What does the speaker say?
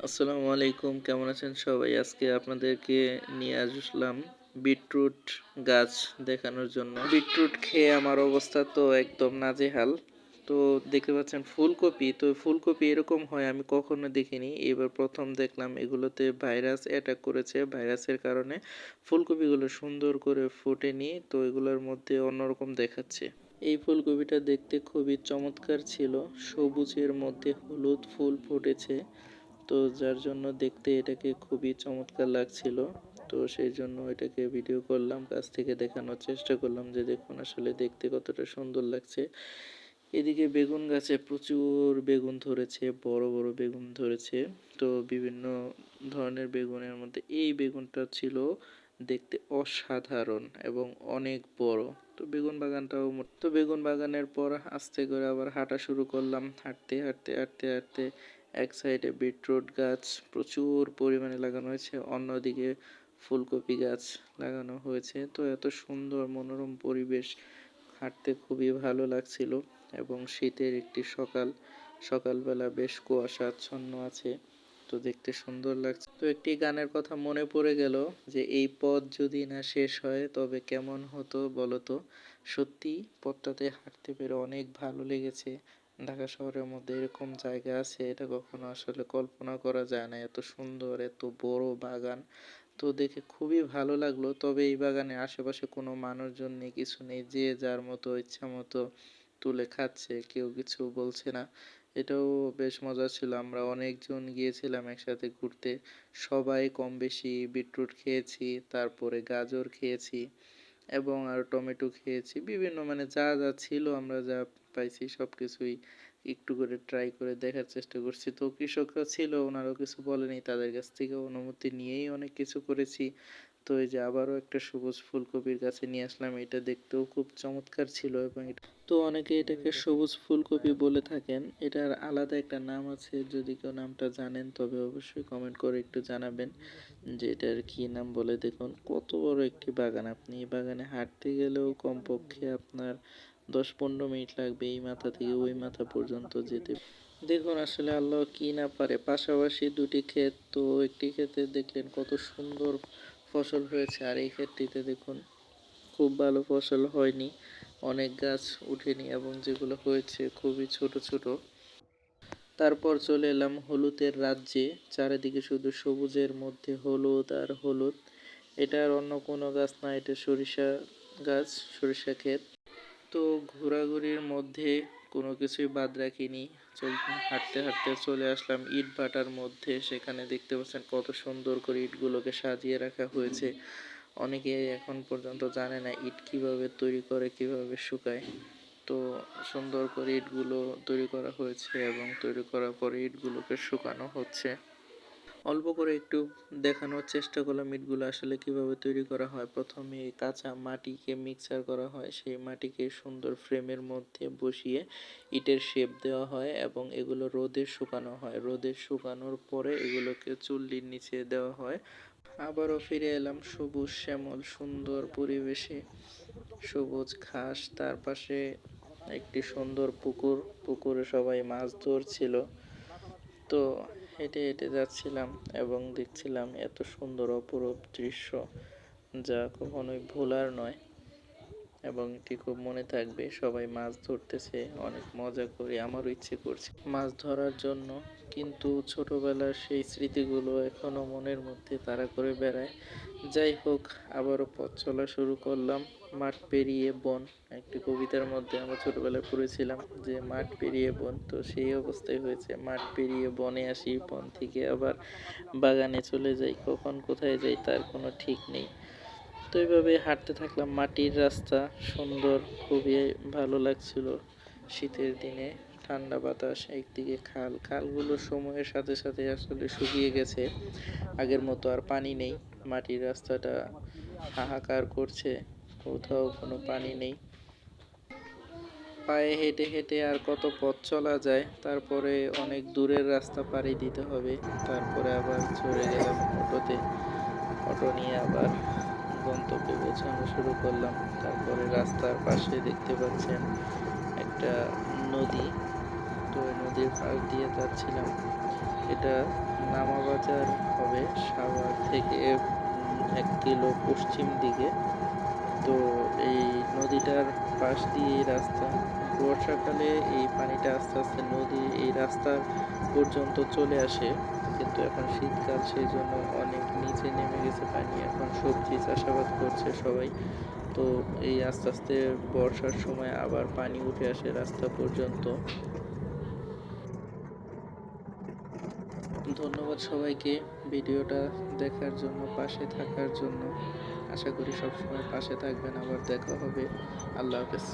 আসসালামু আলাইকুম, কেমন আছেন সবাই? আজকে আপনাদেরকে নিয়ে আসলাম বিটরুট গাছ দেখানোর জন্য। বিটরুট খেয়ে আমার অবস্থা তো একদম নাজেহাল। তো দেখতে পাচ্ছেন ফুলকপি, তো ফুলকপি এরকম হয় আমি কখনো দেখিনি। এবার প্রথম দেখলাম এগুলোতে ভাইরাস অ্যাটাক করেছে। ভাইরাসের কারণে ফুলকপিগুলো সুন্দর করে ফোটেনি, তো এগুলোর মধ্যে অন্যরকম দেখাচ্ছে। এই ফুলকপিটা দেখতে খুবই চমৎকার ছিল। সবুজের মধ্যে হলুদ ফুল ফুটেছে। তো যার জন্য দেখতে এটাকে খুবই চমৎকার লাগছিল। তো সেই জন্য এটাকে ভিডিও করলাম, কাছ থেকে দেখানোর চেষ্টা করলাম যে দেখুন আসলে দেখতে কতটা সুন্দর লাগছে। এদিকে বেগুন গাছে প্রচুর বেগুন ধরেছে, বড় বড় বেগুন ধরেছে। তো বিভিন্ন ধরনের বেগুনের মধ্যে এই বেগুনটা ছিল দেখতে অসাধারণ এবং অনেক বড়। তো বেগুন বাগানটাও তো বেগুন বাগানের পর আস্তে করে আবার হাঁটা শুরু করলাম। হাঁটতে হাঁটতে হাঁটতে হাঁটতে এক সাইডে বিটরুট গাছ প্রচুর পরিমাণে লাগানো হয়েছে। অন্যদিকে ফুলকপি গাছ লাগানো হয়েছে। তো এত সুন্দর মনোরম পরিবেশ, হাঁটতে খুবই ভালো লাগছিল এবং শীতের একটি সকাল, সকালবেলা বেশ কুয়াশাচ্ছন্ন আছে। তো দেখতে সুন্দর লাগছে। তো একটি গানের কথা মনে পড়ে গেল যে, এই পথ যদি না শেষ হয়, তবে কেমন হতো বলতো? সত্যি, পথটাতে হাঁটতে পেরে অনেক ভালো লেগেছে। ঢাকা শহরের মধ্যে এরকম জায়গা আছে, এটা কখনো আসলে কল্পনা করা যায় না। এত সুন্দর, এত বড় বাগান, তো দেখে খুবই ভালো লাগল। তবে এই বাগানে আশেপাশে কোনো মানুষজন নেই, কিছু নেই, যে যার মতো ইচ্ছা মতো তুলে খাচ্ছে, কেউ কিছু বলছে না। এটাও বেশ মজা ছিল। আমরা অনেকজন গিয়েছিলাম একসাথে ঘুরতে। সবাই কম বেশি বিটরুট খেয়েছি, তারপরে গাজর খেয়েছি এবং আর টমেটো খেয়েছি। বিভিন্ন মানে যা যা ছিল আমরা যা পাইছি সব কিছুই একটু করে ট্রাই করে দেখার চেষ্টা করছি। তো কৃষকরা ছিল, ওনারাও কিছু বলেনি, তাদের কাছ থেকে অনুমতি নিয়েই অনেক কিছু করেছি। তো এই যে আবারও একটা সবুজ ফুলকপির গাছে নিয়ে আসলাম, এটা দেখতেও খুব চমৎকার ছিল এবং এটা তো অনেকে এটাকে সবুজ ফুলকপি বলে থাকেন, এটার আলাদা একটা নাম আছে, যদি কেউ নামটা জানেন তবে অবশ্যই কমেন্ট করে একটু জানাবেন যে এটার কি নাম বলে। দেখুন, কত বড় একটি বাগান, আপনি এই বাগানে হাঁটতে গেলেও কমপক্ষে আপনার দশ পনেরো মিনিট লাগবে এই মাথা থেকে ওই মাথা পর্যন্ত যেতে। দেখুন, আসলে আল্লাহ কি না পারে, পাশাপাশি দুটি ক্ষেত, তো একটি ক্ষেতে দেখলেন কত সুন্দর ফসল হয়েছে আর এই ক্ষেতটিতে দেখুন, খুব ভালো ফসল হয়নি। অনেক গাছ উঠেনি এবং যেগুলো হয়েছে খুবই ছোট ছোট। তারপর চলে এলাম হলুদের রাজ্যে। চারিদিকে শুধু সবুজের মধ্যে হলুদ আর হলুদ। এটা আর অন্য কোনো গাছ না, এটা সরিষা গাছ, সরিষা ক্ষেত। তো ঘোরাঘুরির মধ্যে কোনো কিছুই বাদ রাখিনি। হাঁটতে হাঁটতে চলে আসলাম ইট ভাটার মধ্যে। সেখানে দেখতে পাচ্ছেন কত সুন্দর করে ইটগুলোকে সাজিয়ে রাখা হয়েছে। অনেকে এখন পর্যন্ত জানে না ইট কীভাবে তৈরি করে, কীভাবে শুকায়। তো সুন্দর করে ইটগুলো তৈরি করা হয়েছে এবং তৈরি করার পরে ইটগুলোকে শুকানো হচ্ছে। অল্প করে একটু দেখানোর চেষ্টা করলাম ইটগুলো আসলে কীভাবে তৈরি করা হয়। প্রথমে কাঁচা মাটিকে মিক্সার করা হয়, সেই মাটিকে সুন্দর ফ্রেমের মধ্যে বসিয়ে ইটের শেপ দেওয়া হয় এবং এগুলো রোদে শুকানো হয়। রোদে শুকানোর পরে এগুলোকে চুল্লির নিচে দেওয়া হয়। আবারও ফিরে এলাম সবুজ শ্যামল সুন্দর পরিবেশে। সবুজ ঘাস, তার পাশে একটি সুন্দর পুকুর। পুকুরে সবাই মাছ ধরছিল। তো হেঁটে হেঁটে যাচ্ছিলাম এবং দেখছিলাম এত সুন্দর অপরূপ দৃশ্য যা কখনোই ভোলার নয়। এবং এটি খুব মনে থাকবে, সবাই মাছ ধরতেছে, অনেক মজা করে, আমারও ইচ্ছে করছে। মাছ ধরার জন্য কিন্তু ছোটবেলার সেই স্মৃতিগুলো এখনও মনের মধ্যে তারা করে বেড়ায়। যাই হোক, আবারও পথ চলা শুরু করলাম। মাঠ পেরিয়ে বন, একটি কবিতার মধ্যে আমরা ছোটবেলায় পড়েছিলাম যে, মাঠ পেরিয়ে বন। তো সেই অবস্থায় হয়েছে, মাঠ পেরিয়ে বনে আসি, বন থেকে আবার বাগানে চলে যাই, কখন কোথায় যাই তার কোনো ঠিক নেই। তো এইভাবে হাঁটতে থাকলাম। মাটির রাস্তা সুন্দর, খুবই ভালো লাগছিল শীতের দিনে। ঠান্ডা বাতাস, একদিকে খাল। খালগুলো সময়ের সাথে সাথে আসলে শুকিয়ে গেছে। আগের মতো আর পানি নেই। মাটির রাস্তাটা হাহাকার করছে। কোথাও কোনো পানি নেই। পায়ে হেঁটে হেঁটে আর কত পথ চলা যায়, তারপরে অনেক দূরের রাস্তা পাড়ি দিতে হবে। তারপরে আবার চলে গেলাম অটোতে। অটো নিয়ে আবার গন্তব্যে পৌঁছানো শুরু করলাম। তারপরে রাস্তার পাশে দেখতে পাচ্ছেন একটা নদী। তো নদীর পাশ দিয়ে যাচ্ছিলাম। এটা নামাবাজার হবে সাভার থেকে এক কিলো পশ্চিম দিকে। তো এই নদীটার পাশ দিয়ে এই রাস্তা। বর্ষাকালে এই পানিটা আস্তে আস্তে নদী, এই রাস্তা পর্যন্ত চলে আসে। কিন্তু এখন শীতকাল সেই জন্য অনেক নিচে গেছে পানি, এখন সবজি চাষাবাদ করছে সবাই। তো এই আস্তে আস্তে বর্ষার সময় আবার পানি উঠে আসে রাস্তা পর্যন্ত। ধন্যবাদ সবাইকে ভিডিওটা দেখার জন্য, পাশে থাকার জন্য। আশা করি সবসময় পাশে থাকবেন, আবার দেখা হবে। আল্লাহ হাফেজ।